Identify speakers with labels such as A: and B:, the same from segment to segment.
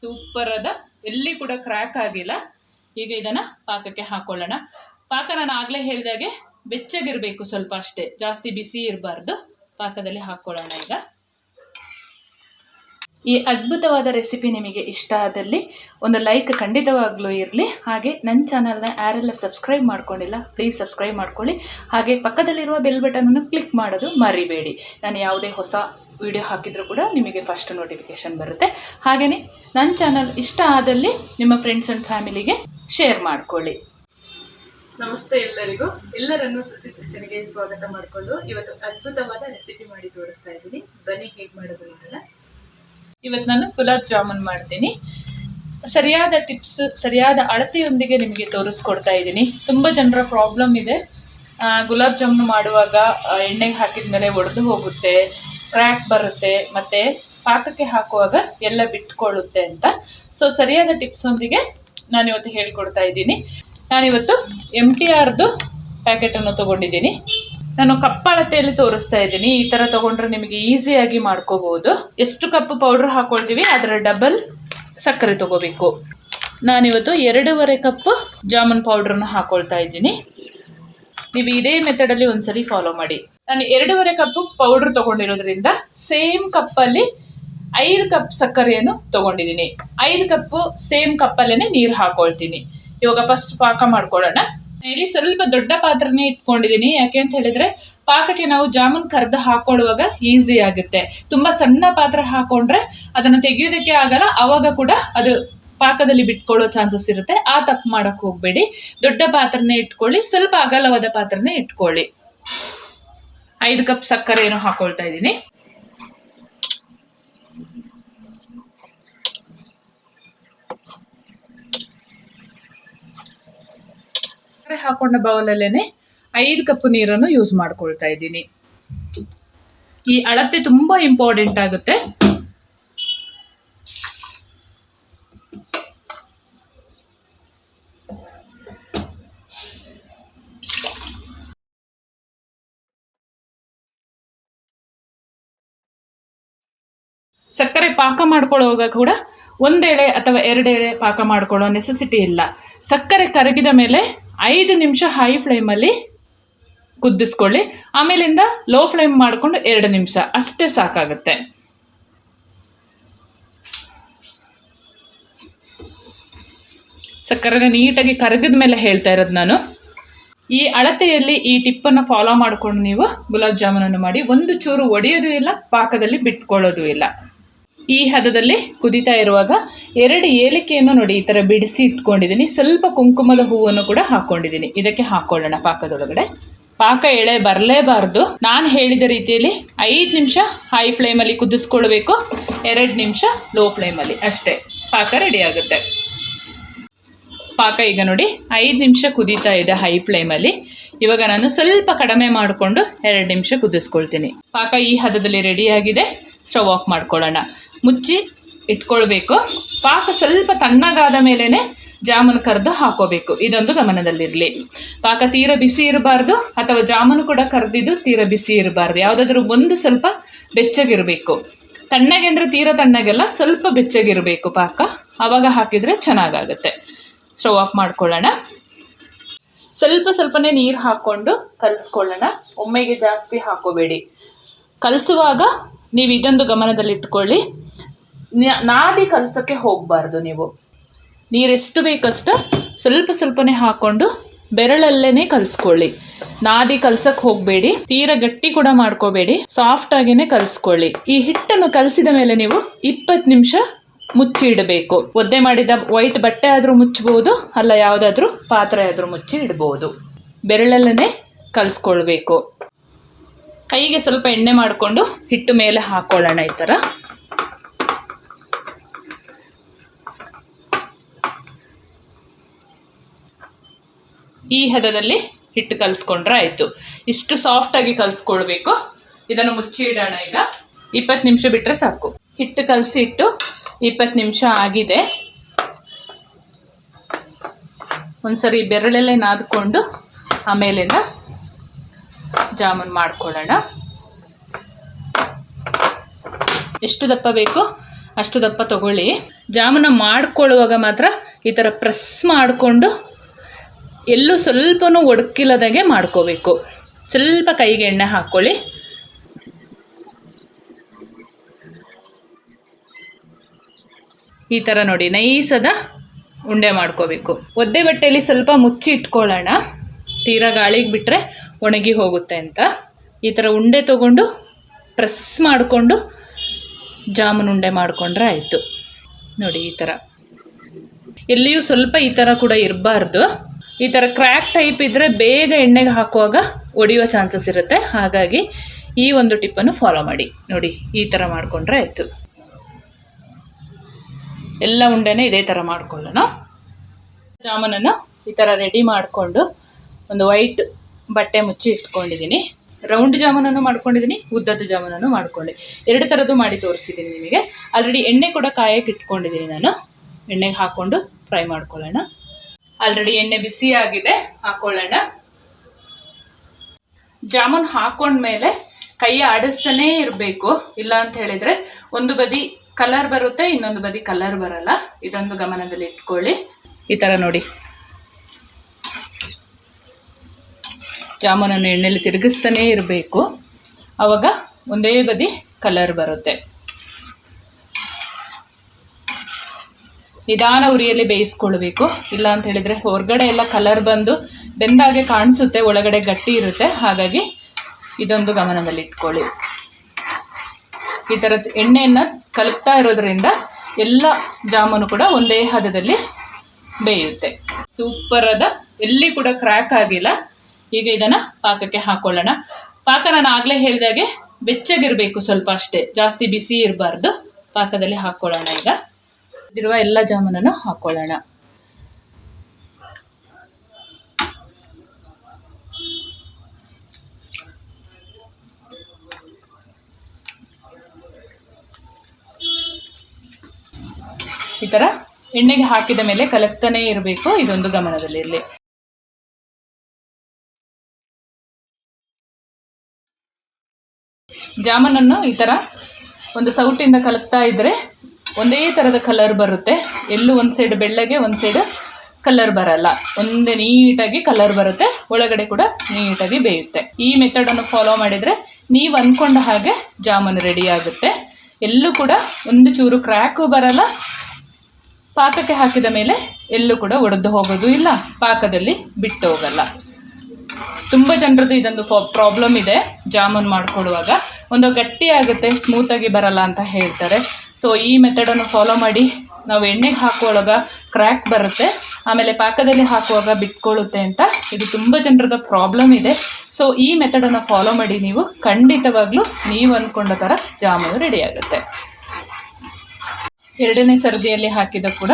A: Super ಅದ. ಎಲ್ಲಿ ಕೂಡ ಕ್ರ್ಯಾಕ್ ಆಗಿಲ್ಲ. ಈಗ ಇದನ್ನು ಪಾಕಕ್ಕೆ ಹಾಕೊಳ್ಳೋಣ. ಪಾಕ ನಾನು ಆಗಲೇ ಹೇಳಿದಾಗೆ ಬೆಚ್ಚಗಿರಬೇಕು ಸ್ವಲ್ಪ ಅಷ್ಟೇ. ಜಾಸ್ತಿ ಬಿಸಿ ಇರಬಾರ್ದು. ಪಾಕದಲ್ಲಿ ಹಾಕ್ಕೊಳ್ಳೋಣ ಈಗ. ಈ ಅದ್ಭುತವಾದ ರೆಸಿಪಿ ನಿಮಗೆ ಇಷ್ಟ ಆದಲ್ಲಿ ಒಂದು ಲೈಕ್ ಖಂಡಿತವಾಗ್ಲೂ ಇರಲಿ. ಹಾಗೆ ನನ್ನ ಚಾನಲ್ನ ಯಾರೆಲ್ಲ ಸಬ್ಸ್ಕ್ರೈಬ್ ಮಾಡ್ಕೊಂಡಿಲ್ಲ ಪ್ಲೀಸ್ ಸಬ್ಸ್ಕ್ರೈಬ್ ಮಾಡ್ಕೊಳ್ಳಿ. ಹಾಗೆ ಪಕ್ಕದಲ್ಲಿರುವ ಬೆಲ್ ಬಟನನ್ನು ಕ್ಲಿಕ್ ಮಾಡೋದು ಮರಿಬೇಡಿ. ನಾನು ಯಾವುದೇ ಹೊಸ ವಿಡಿಯೋ ಹಾಕಿದರೂ ಕೂಡ ನಿಮಗೆ ಫಸ್ಟ್ ನೋಟಿಫಿಕೇಶನ್ ಬರುತ್ತೆ. ಹಾಗೆಯೇ ನನ್ನ ಚಾನಲ್ ಇಷ್ಟ ಆದಲ್ಲಿ ನಿಮ್ಮ ಫ್ರೆಂಡ್ಸ್ ಆ್ಯಂಡ್ ಫ್ಯಾಮಿಲಿಗೆ ಶೇರ್ ಮಾಡ್ಕೊಳ್ಳಿ. ನಮಸ್ತೆ ಎಲ್ಲರಿಗೂ. ಎಲ್ಲರನ್ನೂ ಸುಸಿ ಸಜ್ಜನಿಗೆ ಸ್ವಾಗತ ಮಾಡಿಕೊಂಡು ಇವತ್ತು ಅದ್ಭುತವಾದ ರೆಸಿಪಿ ಮಾಡಿ ತೋರಿಸ್ತಾ ಇದ್ದೀನಿ. ಬನ್ನಿ ಹೇಗೆ ಮಾಡೋದು ನೋಡೋಣ. ಇವತ್ತು ನಾನು ಗುಲಾಬ್ ಜಾಮೂನ್ ಮಾಡ್ತೀನಿ. ಸರಿಯಾದ ಟಿಪ್ಸ್ ಸರಿಯಾದ ಅಳತೆಯೊಂದಿಗೆ ನಿಮಗೆ ತೋರಿಸ್ಕೊಡ್ತಾ ಇದ್ದೀನಿ. ತುಂಬ ಜನರ ಪ್ರಾಬ್ಲಮ್ ಇದೆ. ಗುಲಾಬ್ ಜಾಮೂನ್ ಮಾಡುವಾಗ ಎಣ್ಣೆಗೆ ಹಾಕಿದ ಮೇಲೆ ಒಡೆದು ಹೋಗುತ್ತೆ. ಕ್ರ್ಯಾಕ್ ಬರುತ್ತೆ, ಮತ್ತು ಪಾಕಕ್ಕೆ ಹಾಕುವಾಗ ಎಲ್ಲ ಬಿಟ್ಕೊಳ್ಳುತ್ತೆ ಅಂತ. ಸೊ ಸರಿಯಾದ ಟಿಪ್ಸೊಂದಿಗೆ ನಾನಿವತ್ತು ಹೇಳಿಕೊಡ್ತಾ ಇದ್ದೀನಿ. ನಾನಿವತ್ತು ಎಂ ಟಿ ಆರ್ದು ಪ್ಯಾಕೆಟನ್ನು ತೊಗೊಂಡಿದ್ದೀನಿ. ನಾನು ಕಪ್ಪಳತೆಯಲ್ಲಿ ತೋರಿಸ್ತಾ ಇದ್ದೀನಿ. ಈ ಥರ ತೊಗೊಂಡ್ರೆ ನಿಮಗೆ ಈಸಿಯಾಗಿ ಮಾಡ್ಕೋಬೋದು. ಎಷ್ಟು ಕಪ್ ಪೌಡ್ರ್ ಹಾಕ್ಕೊಳ್ತೀವಿ ಅದರ ಡಬಲ್ ಸಕ್ಕರೆ ತೊಗೋಬೇಕು. ನಾನಿವತ್ತು ಎರಡೂವರೆ ಕಪ್ ಜಾಮೂನ್ ಪೌಡ್ರನ್ನು ಹಾಕ್ಕೊಳ್ತಾ ಇದ್ದೀನಿ. ನೀವು ಇದೇ ಮೆಥಡಲ್ಲಿ ಒಂದ್ಸರಿ ಫಾಲೋ ಮಾಡಿ. ನಾನು ಎರಡೂವರೆ ಕಪ್ ಪೌಡ್ರ್ ತಗೊಂಡಿರೋದ್ರಿಂದ ಸೇಮ್ ಕಪ್ಪಲ್ಲಿ ಐದು ಕಪ್ ಸಕ್ಕರೆಯನ್ನು ತಗೊಂಡಿದ್ದೀನಿ. ಐದು ಕಪ್ಪು ಸೇಮ್ ಕಪ್ಪಲ್ಲೇ ನೀರು ಹಾಕೊಳ್ತೀನಿ. ಇವಾಗ ಫಸ್ಟ್ ಪಾಕ ಮಾಡ್ಕೊಳ್ಳೋಣ. ಇಲ್ಲಿ ಸ್ವಲ್ಪ ದೊಡ್ಡ ಪಾತ್ರನೇ ಇಟ್ಕೊಂಡಿದ್ದೀನಿ. ಯಾಕೆ ಅಂತ ಹೇಳಿದ್ರೆ ಪಾಕಕ್ಕೆ ನಾವು ಜಾಮೂನ್ ಕರ್ದು ಹಾಕೊಳ್ಳುವಾಗ ಈಸಿ ಆಗುತ್ತೆ. ತುಂಬಾ ಸಣ್ಣ ಪಾತ್ರ ಹಾಕೊಂಡ್ರೆ ಅದನ್ನ ತೆಗೆಯೋದಕ್ಕೆ ಆಗಲ್ಲ, ಅವಾಗ ಕೂಡ ಅದು ಪಾಕದಲ್ಲಿ ಬಿಟ್ಕೊಳ್ಳೋ ಚಾನ್ಸಸ್ ಇರುತ್ತೆ. ಆ ತಪ್ಪು ಮಾಡಕ್ ಹೋಗಬೇಡಿ. ದೊಡ್ಡ ಪಾತ್ರನೇ ಇಟ್ಕೊಳ್ಳಿ, ಸ್ವಲ್ಪ ಅಗಲವಾದ ಪಾತ್ರನೇ ಇಟ್ಕೊಳ್ಳಿ. ಐದು ಕಪ್ ಸಕ್ಕರೆ ಏನೋ ಹಾಕೊಳ್ತಾ ಇದ್ದೀನಿ. ಸಕ್ಕರೆ ಹಾಕೊಂಡ ಬೌಲಲ್ಲೇನೆ ಐದು ಕಪ್ ನೀರನ್ನು ಯೂಸ್ ಮಾಡ್ಕೊಳ್ತಾ ಇದ್ದೀನಿ. ಈ ಅಳತೆ ತುಂಬಾ ಇಂಪಾರ್ಟೆಂಟ್ ಆಗುತ್ತೆ. ಸಕ್ಕರೆ ಪಾಕ ಮಾಡ್ಕೊಳ್ಳುವಾಗ ಕೂಡ ಒಂದೆಳೆ ಅಥವಾ ಎರಡೆಳೆ ಪಾಕ ಮಾಡ್ಕೊಳ್ಳೋ ನೆಸೆಸಿಟಿ ಇಲ್ಲ. ಸಕ್ಕರೆ ಕರಗಿದ ಮೇಲೆ ಐದು ನಿಮಿಷ ಹೈ ಫ್ಲೇಮಲ್ಲಿ ಕುದಿಸ್ಕೊಳ್ಳಿ. ಆಮೇಲಿಂದ ಲೋ ಫ್ಲೇಮ್ ಮಾಡಿಕೊಂಡು ಎರಡು ನಿಮಿಷ, ಅಷ್ಟೇ ಸಾಕಾಗುತ್ತೆ. ಸಕ್ಕರೆನ ನೀಟಾಗಿ ಕರಗಿದ ಮೇಲೆ ಹೇಳ್ತಾ ಇರೋದು ನಾನು. ಈ ಅಳತೆಯಲ್ಲಿ ಈ ಟಿಪ್ಪನ್ನು ಫಾಲೋ ಮಾಡಿಕೊಂಡು ನೀವು ಗುಲಾಬ್ ಜಾಮೂನನ್ನು ಮಾಡಿ, ಒಂದು ಚೂರು ಒಡೆಯೋದು ಇಲ್ಲ, ಪಾಕದಲ್ಲಿ ಬಿಟ್ಕೊಳ್ಳೋದು ಇಲ್ಲ. ಈ ಹದದಲ್ಲಿ ಕುದೀತಾ ಇರುವಾಗ ಎರಡು ಏಲಕ್ಕಿಯನ್ನು ನೋಡಿ ಈ ಥರ ಬಿಡಿಸಿ ಇಟ್ಕೊಂಡಿದ್ದೀನಿ. ಸ್ವಲ್ಪ ಕುಂಕುಮದ ಹೂವನ್ನು ಕೂಡ ಹಾಕ್ಕೊಂಡಿದ್ದೀನಿ. ಇದಕ್ಕೆ ಹಾಕ್ಕೊಳ್ಳೋಣ ಪಾಕದೊಳಗಡೆ. ಪಾಕ ಎಳೆ ಬರಲೇಬಾರ್ದು. ನಾನು ಹೇಳಿದ ರೀತಿಯಲ್ಲಿ ಐದು ನಿಮಿಷ ಹೈ ಫ್ಲೇಮಲ್ಲಿ ಕುದಿಸ್ಕೊಳ್ಬೇಕು. ಎರಡು ನಿಮಿಷ ಲೋ ಫ್ಲೇಮಲ್ಲಿ ಅಷ್ಟೇ. ಪಾಕ ರೆಡಿ ಆಗುತ್ತೆ. ಪಾಕ ಈಗ ನೋಡಿ ಐದು ನಿಮಿಷ ಕುದೀತಾ ಇದೆ ಹೈ ಫ್ಲೇಮಲ್ಲಿ ಇವಾಗ ನಾನು ಸ್ವಲ್ಪ ಕಡಿಮೆ ಮಾಡಿಕೊಂಡು ಎರಡು ನಿಮಿಷ ಕುದಿಸ್ಕೊಳ್ತೀನಿ. ಪಾಕ ಈ ಹದದಲ್ಲಿ ರೆಡಿಯಾಗಿದೆ ಸ್ಟವ್ ಆಫ್ ಮಾಡ್ಕೊಳ್ಳೋಣ. ಮುಚ್ಚಿ ಇಟ್ಕೊಳ್ಬೇಕು. ಪಾಕ ಸ್ವಲ್ಪ ತಣ್ಣಗಾದ ಮೇಲೇ ಜಾಮೂನು ಕರೆದು ಹಾಕೋಬೇಕು. ಇದೊಂದು ಗಮನದಲ್ಲಿರಲಿ. ಪಾಕ ತೀರ ಬಿಸಿ ಇರಬಾರ್ದು ಅಥವಾ ಜಾಮೂನು ಕೂಡ ಕರೆದಿದ್ದು ತೀರ ಬಿಸಿ ಇರಬಾರ್ದು. ಯಾವುದಾದ್ರೂ ಒಂದು ಸ್ವಲ್ಪ ಬೆಚ್ಚಗಿರಬೇಕು. ತಣ್ಣಗೆ ಅಂದರೆ ತೀರ ತಣ್ಣಗೆಲ್ಲ ಸ್ವಲ್ಪ ಬೆಚ್ಚಗಿರಬೇಕು ಪಾಕ. ಆವಾಗ ಹಾಕಿದರೆ ಚೆನ್ನಾಗಾಗುತ್ತೆ. ಸ್ಟವ್ ಆಫ್ ಮಾಡ್ಕೊಳ್ಳೋಣ. ಸ್ವಲ್ಪ ಸ್ವಲ್ಪನೇ ನೀರು ಹಾಕ್ಕೊಂಡು ಕಲಿಸ್ಕೊಳ್ಳೋಣ. ಒಮ್ಮೆಗೆ ಜಾಸ್ತಿ ಹಾಕೋಬೇಡಿ. ಕಲಿಸುವಾಗ ನೀವು ಇದೊಂದು ಗಮನದಲ್ಲಿಟ್ಕೊಳ್ಳಿ. ನಾದಿ ಕಲಸೋಕ್ಕೆ ಹೋಗಬಾರ್ದು ನೀವು. ನೀರೆಷ್ಟು ಬೇಕಷ್ಟು ಸ್ವಲ್ಪ ಸ್ವಲ್ಪನೇ ಹಾಕ್ಕೊಂಡು ಬೆರಳಲ್ಲೇ ಕಲಿಸ್ಕೊಳ್ಳಿ. ನಾದಿ ಕಲ್ಸಕ್ಕೆ ಹೋಗಬೇಡಿ, ತೀರ ಗಟ್ಟಿ ಕೂಡ ಮಾಡ್ಕೋಬೇಡಿ ಸಾಫ್ಟ್ ಆಗೇನೆ ಕಲಿಸ್ಕೊಳ್ಳಿ. ಈ ಹಿಟ್ಟನ್ನು ಕಲಸಿದ ಮೇಲೆ ನೀವು ಇಪ್ಪತ್ತು ನಿಮಿಷ ಮುಚ್ಚಿ ಇಡಬೇಕು ಒದ್ದೆ ಮಾಡಿದ ವೈಟ್ ಬಟ್ಟೆ ಆದರೂ ಮುಚ್ಚಬಹುದು ಅಲ್ಲ ಯಾವುದಾದ್ರೂ ಪಾತ್ರೆ ಆದರೂ ಮುಚ್ಚಿ ಇಡ್ಬೋದು ಬೆರಳಲ್ಲೇ ಕಲಿಸ್ಕೊಳ್ಬೇಕು. ಕೈಗೆ ಸ್ವಲ್ಪ ಎಣ್ಣೆ ಮಾಡಿಕೊಂಡು ಹಿಟ್ಟು ಮೇಲೆ ಹಾಕೊಳ್ಳೋಣ ಈ ಥರ. ಈ ಹದದಲ್ಲಿ ಹಿಟ್ಟು ಕಲಿಸ್ಕೊಂಡ್ರೆ ಆಯಿತು. ಇಷ್ಟು ಸಾಫ್ಟಾಗಿ ಕಲಿಸ್ಕೊಳ್ಬೇಕು ಇದನ್ನು ಮುಚ್ಚಿ ಇಡೋಣ ಈಗ. ಇಪ್ಪತ್ತು ನಿಮಿಷ ಬಿಟ್ಟರೆ ಸಾಕು. ಹಿಟ್ಟು ಕಲಸಿ ಇಟ್ಟು ಇಪ್ಪತ್ತು ನಿಮಿಷ ಆಗಿದೆ. ಒಂದ್ಸರಿ ಬೆರಳಲ್ಲೇ ನಾದ್ಕೊಂಡು ಆಮೇಲಿಂದ ಜಾಮೂನ್ ಮಾಡ್ಕೊಳ್ಳೋಣ. ಎಷ್ಟು ದಪ್ಪ ಬೇಕು ಅಷ್ಟು ದಪ್ಪ ತಗೊಳ್ಳಿ. ಜಾಮೂನ ಮಾಡ್ಕೊಳ್ಳುವಾಗ ಮಾತ್ರ ಈ ಥರ ಪ್ರೆಸ್ ಮಾಡಿಕೊಂಡು ಎಲ್ಲೂ ಸ್ವಲ್ಪನೂ ಒಡಕಿಲ್ಲದಾಗೆ ಮಾಡ್ಕೋಬೇಕು. ಸ್ವಲ್ಪ ಕೈಗೆ ಎಣ್ಣೆ ಹಾಕ್ಕೊಳ್ಳಿ. ಈ ಥರ ನೋಡಿ ನೈಸದ ಉಂಡೆ ಮಾಡ್ಕೋಬೇಕು. ಒದ್ದೆ ಬಟ್ಟೆಯಲ್ಲಿ ಸ್ವಲ್ಪ ಮುಚ್ಚಿ ಇಟ್ಕೊಳ್ಳೋಣ. ತೀರ ಗಾಳಿಗೆ ಬಿಟ್ಟರೆ ಒಣಗಿ ಹೋಗುತ್ತೆ ಅಂತ. ಈ ಥರ ಉಂಡೆ ತಗೊಂಡು ಪ್ರೆಸ್ ಮಾಡಿಕೊಂಡು ಜಾಮೂನ್ ಉಂಡೆ ಮಾಡಿಕೊಂಡ್ರೆ ಆಯಿತು. ನೋಡಿ ಈ ಥರ. ಎಲ್ಲಿಯೂ ಸ್ವಲ್ಪ ಈ ಥರ ಕೂಡ ಇರಬಾರ್ದು. ಈ ಥರ ಕ್ರ್ಯಾಕ್ ಟೈಪ್ ಇದ್ದರೆ ಬೇಗ ಎಣ್ಣೆಗೆ ಹಾಕುವಾಗ ಒಡೆಯುವ ಚಾನ್ಸಸ್ ಇರುತ್ತೆ. ಹಾಗಾಗಿ ಈ ಒಂದು ಟಿಪ್ಪನ್ನು ಫಾಲೋ ಮಾಡಿ. ನೋಡಿ, ಈ ಥರ ಮಾಡಿಕೊಂಡ್ರೆ ಆಯಿತು. ಎಲ್ಲ ಉಂಡೆನೇ ಇದೇ ಥರ ಮಾಡ್ಕೊಳ್ಳೋಣ. ಜಾಮೂನನ್ನು ಈ ಥರ ರೆಡಿ ಮಾಡಿಕೊಂಡು ಒಂದು ವೈಟ್ ಬಟ್ಟೆ ಮುಚ್ಚಿ ಇಟ್ಕೊಂಡಿದ್ದೀನಿ. ರೌಂಡ್ ಜಾಮೂನನ್ನು ಮಾಡ್ಕೊಂಡಿದ್ದೀನಿ ಉದ್ದದ ಜಾಮೂನನ್ನು ಮಾಡ್ಕೊಳ್ಳಿ. ಎರಡು ಥರದ್ದು ಮಾಡಿ ತೋರಿಸಿದ್ದೀನಿ ನಿಮಗೆ. ಆಲ್ರೆಡಿ ಎಣ್ಣೆ ಕೂಡ ಕಾಯಕ್ಕೆ ಇಟ್ಕೊಂಡಿದ್ದೀನಿ ನಾನು. ಎಣ್ಣೆಗೆ ಹಾಕ್ಕೊಂಡು ಫ್ರೈ ಮಾಡ್ಕೊಳ್ಳೋಣ. ಆಲ್ರೆಡಿ ಎಣ್ಣೆ ಬಿಸಿ ಆಗಿದೆ, ಹಾಕೊಳ್ಳೋಣ. ಜಾಮೂನ್ ಹಾಕೊಂಡ್ಮೇಲೆ ಕೈ ಆಡಿಸ್ತಾನೇ ಇರಬೇಕು. ಇಲ್ಲ ಅಂತ ಹೇಳಿದ್ರೆ ಒಂದು ಬದಿ ಕಲರ್ ಬರುತ್ತೆ, ಇನ್ನೊಂದು ಬದಿ ಕಲರ್ ಬರಲ್ಲ. ಇದೊಂದು ಗಮನದಲ್ಲಿ ಇಟ್ಕೊಳ್ಳಿ. ಈ ಥರ ನೋಡಿ. ಜಾಮೂನನ್ನು ಎಣ್ಣೆಲಿ ತಿರುಗಿಸ್ತಾನೇ ಇರಬೇಕು. ಆವಾಗ ಒಂದೇ ಬದಿ ಕಲರ್ ಬರುತ್ತೆ. ನಿಧಾನ ಉರಿಯಲ್ಲಿ ಬೇಯಿಸ್ಕೊಳ್ಬೇಕು. ಇಲ್ಲ ಅಂತ ಹೇಳಿದ್ರೆ ಹೊರಗಡೆ ಎಲ್ಲ ಕಲರ್ ಬಂದು ಬೆಂದಾಗೆ ಕಾಣಿಸುತ್ತೆ, ಒಳಗಡೆ ಗಟ್ಟಿ ಇರುತ್ತೆ. ಹಾಗಾಗಿ ಇದೊಂದು ಗಮನದಲ್ಲಿ ಇಟ್ಕೊಳ್ಳಿ. ಈ ಥರದ ಎಣ್ಣೆಯನ್ನು ಕಲಕ್ತಾ ಇರೋದ್ರಿಂದ ಎಲ್ಲ ಜಾಮೂನು ಕೂಡ ಒಂದೇ ಹದದಲ್ಲಿ ಬೇಯುತ್ತೆ. ಸೂಪರಾದ ಎಲ್ಲಿ ಕೂಡ ಕ್ರ್ಯಾಕ್ ಆಗಿಲ್ಲ. ಈಗ ಇದನ್ನು ಪಾಕಕ್ಕೆ ಹಾಕೊಳ್ಳೋಣ. ಪಾಕ ನಾನು ಆಗಲೇ ಹೇಳಿದಾಗೆ ಬೆಚ್ಚಗಿರಬೇಕು ಸ್ವಲ್ಪ ಅಷ್ಟೇ. ಜಾಸ್ತಿ ಬಿಸಿ ಇರಬಾರ್ದು. ಪಾಕದಲ್ಲಿ ಹಾಕ್ಕೊಳ್ಳೋಣ ಈಗ. ಇದಿರುವ ಎಲ್ಲ ಜಾಮೂನನ್ನು ಹಾಕೊಳ್ಳೋಣ. ಈ ಥರ ಎಣ್ಣೆಗೆ ಹಾಕಿದ ಮೇಲೆ ಕಲಕ್ತಾನೇ ಇರಬೇಕು ಇದೊಂದು ಗಮನದಲ್ಲಿರಲಿ ಜಾಮೂನನ್ನು ಈ ಥರ ಒಂದು ಸೌಟಿಂದ ಕಲಕ್ತಾ ಇದ್ದರೆ ಒಂದೇ ಥರದ ಕಲರ್ ಬರುತ್ತೆ. ಎಲ್ಲೂ ಒಂದು ಸೈಡ್ ಬೆಳ್ಳಗೆ, ಒಂದು ಸೈಡ್ ಕಲರ್ ಬರಲ್ಲ. ಒಂದೇ ನೀಟಾಗಿ ಕಲರ್ ಬರುತ್ತೆ. ಒಳಗಡೆ ಕೂಡ ನೀಟಾಗಿ ಬೇಯುತ್ತೆ. ಈ ಮೆಥಡನ್ನು ಫಾಲೋ ಮಾಡಿದರೆ ನೀವು ಅಂದ್ಕೊಂಡ ಹಾಗೆ ಜಾಮೂನ್ ರೆಡಿ ಆಗುತ್ತೆ. ಎಲ್ಲೂ ಕೂಡ ಒಂದು ಚೂರು ಕ್ರ್ಯಾಕು ಬರಲ್ಲ. ಪಾಕಕ್ಕೆ ಹಾಕಿದ ಮೇಲೆ ಎಲ್ಲೂ ಕೂಡ ಒಡೆದು ಹೋಗೋದು ಇಲ್ಲ. ಪಾಕದಲ್ಲಿ ಬಿಟ್ಟು ಹೋಗಲ್ಲ. ತುಂಬ ಜನರದ್ದು ಇದೊಂದು ಪ್ರಾಬ್ಲಮ್ ಇದೆ ಜಾಮೂನ್ ಮಾಡಿಕೊಡುವಾಗ. ಒಂದು ಗಟ್ಟಿ ಆಗುತ್ತೆ ಸ್ಮೂತಾಗಿ ಬರಲ್ಲ ಅಂತ ಹೇಳ್ತಾರೆ. ಸೊ ಈ ಮೆಥಡನ್ನು ಫಾಲೋ ಮಾಡಿ. ನಾವು ಎಣ್ಣೆಗೆ ಹಾಕುವಾಗ ಕ್ರ್ಯಾಕ್ ಬರುತ್ತೆ. ಆಮೇಲೆ ಪಾಕದಲ್ಲಿ ಹಾಕುವಾಗ ಬಿಟ್ಕೊಳ್ಳುತ್ತೆ ಅಂತ. ಇದು ತುಂಬ ಜನರದ ಪ್ರಾಬ್ಲಮ್ ಇದೆ. ಸೊ ಈ ಮೆಥಡನ್ನು ಫಾಲೋ ಮಾಡಿ ನೀವು ಖಂಡಿತವಾಗ್ಲೂ ನೀವು ಅಂದ್ಕೊಂಡ ಥರ ಜಾಮೂನು ರೆಡಿಯಾಗುತ್ತೆ ಎರಡನೇ ಸರದಿಯಲ್ಲಿ ಹಾಕಿದ ಕೂಡ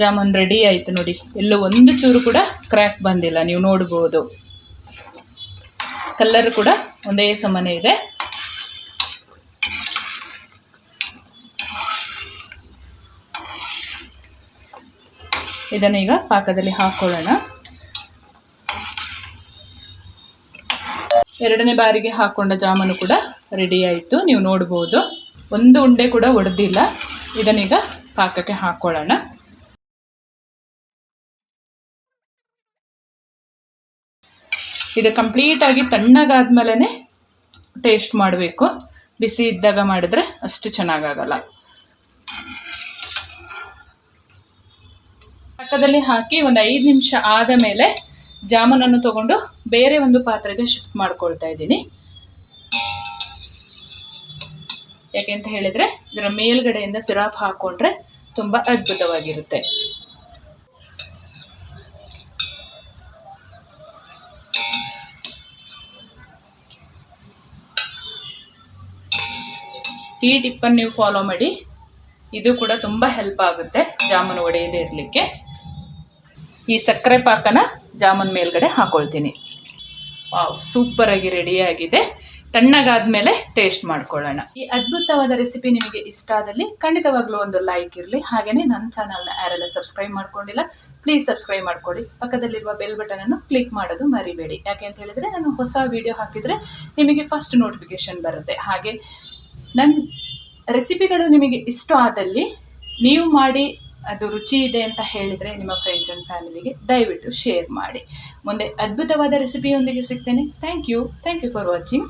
A: ಜಾಮೂನ್ ರೆಡಿ ಆಯಿತು ನೋಡಿ. ಎಲ್ಲೂ ಒಂದು ಚೂರು ಕೂಡ ಕ್ರ್ಯಾಕ್ ಬಂದಿಲ್ಲ. ನೀವು ನೋಡ್ಬೋದು. ಕಲ್ಲರ್ ಕೂಡ ಒಂದೇ ಸಮನೆ ಇದೆ. ಇದನ್ನು ಈಗ ಪಾಕದಲ್ಲಿ ಹಾಕೊಳ್ಳೋಣ. ಎರಡನೇ ಬಾರಿಗೆ ಹಾಕೊಂಡ ಜಾಮೂನು ಕೂಡ ರೆಡಿ ಆಯಿತು. ನೀವು ನೋಡ್ಬೋದು. ಒಂದು ಉಂಡೆ ಕೂಡ ಒಡೆದಿಲ್ಲ. ಇದನ್ನೀಗ ಪಾಕಕ್ಕೆ ಹಾಕೊಳ್ಳೋಣ. ಇದು ಕಂಪ್ಲೀಟಾಗಿ ತಣ್ಣಗಾದ್ಮೇಲೆ ಟೇಸ್ಟ್ ಮಾಡಬೇಕು. ಬಿಸಿ ಇದ್ದಾಗ ಮಾಡಿದ್ರೆ ಅಷ್ಟು ಚೆನ್ನಾಗಾಗಲ್ಲ. ಪಕ್ಕದಲ್ಲಿ ಹಾಕಿ ಒಂದು ಐದು ನಿಮಿಷ ಆದ ಮೇಲೆ ಜಾಮೂನನ್ನು ತಗೊಂಡು ಬೇರೆ ಒಂದು ಪಾತ್ರೆಗೆ ಶಿಫ್ಟ್ ಮಾಡ್ಕೊಳ್ತಾ ಇದ್ದೀನಿ. ಯಾಕೆ ಅಂತ ಹೇಳಿದರೆ ಇದರ ಮೇಲ್ಗಡೆಯಿಂದ ಸಿರಾಪ್ ಹಾಕೊಂಡ್ರೆ ತುಂಬ ಅದ್ಭುತವಾಗಿರುತ್ತೆ. ಈ ಟಿಪ್ಪನ್ನು ನೀವು ಫಾಲೋ ಮಾಡಿ. ಇದು ಕೂಡ ತುಂಬ ಹೆಲ್ಪ್ ಆಗುತ್ತೆ ಜಾಮೂನು ಒಡೆಯದೇ ಇರಲಿಕ್ಕೆ. ಈ ಸಕ್ಕರೆ ಪಾಕನ ಜಾಮೂನ್ ಮೇಲ್ಗಡೆ ಹಾಕೊಳ್ತೀನಿ. ವಾವ್ ಸೂಪರಾಗಿ ರೆಡಿಯಾಗಿದೆ ತಣ್ಣಗಾದ್ಮೇಲೆ ಟೇಸ್ಟ್ ಮಾಡ್ಕೊಳ್ಳೋಣ. ಈ ಅದ್ಭುತವಾದ ರೆಸಿಪಿ ನಿಮಗೆ ಇಷ್ಟ ಆದಲ್ಲಿ ಖಂಡಿತವಾಗ್ಲೂ ಒಂದು ಲೈಕ್ ಇರಲಿ. ಹಾಗೆಯೇ ನನ್ನ ಚಾನಲ್ನ ಯಾರೆಲ್ಲ ಸಬ್ಸ್ಕ್ರೈಬ್ ಮಾಡ್ಕೊಂಡಿಲ್ಲ ಪ್ಲೀಸ್ ಸಬ್ಸ್ಕ್ರೈಬ್ ಮಾಡ್ಕೊಳ್ಳಿ ಪಕ್ಕದಲ್ಲಿರುವ ಬೆಲ್ ಬಟನನ್ನು ಕ್ಲಿಕ್ ಮಾಡೋದು ಮರಿಬೇಡಿ. ಯಾಕೆ ಅಂತ ಹೇಳಿದ್ರೆ, ನಾನು ಹೊಸ ವಿಡಿಯೋ ಹಾಕಿದರೆ ನಿಮಗೆ ಫಸ್ಟ್ ನೋಟಿಫಿಕೇಶನ್ ಬರುತ್ತೆ. ಹಾಗೆ ನನ್ನ ರೆಸಿಪಿಗಳು ನಿಮಗೆ ಇಷ್ಟ ಆದಲ್ಲಿ ನೀವು ಮಾಡಿ ಅದು ರುಚಿ ಇದೆ ಅಂತ ಹೇಳಿದರೆ ನಿಮ್ಮ ಫ್ರೆಂಡ್ಸ್ ಆ್ಯಂಡ್ ಫ್ಯಾಮಿಲಿಗೆ ದಯವಿಟ್ಟು ಶೇರ್ ಮಾಡಿ. ಮುಂದೆ ಅದ್ಭುತವಾದ ರೆಸಿಪಿಯೊಂದಿಗೆ ಸಿಗ್ತೇನೆ. Thank you thank you for watching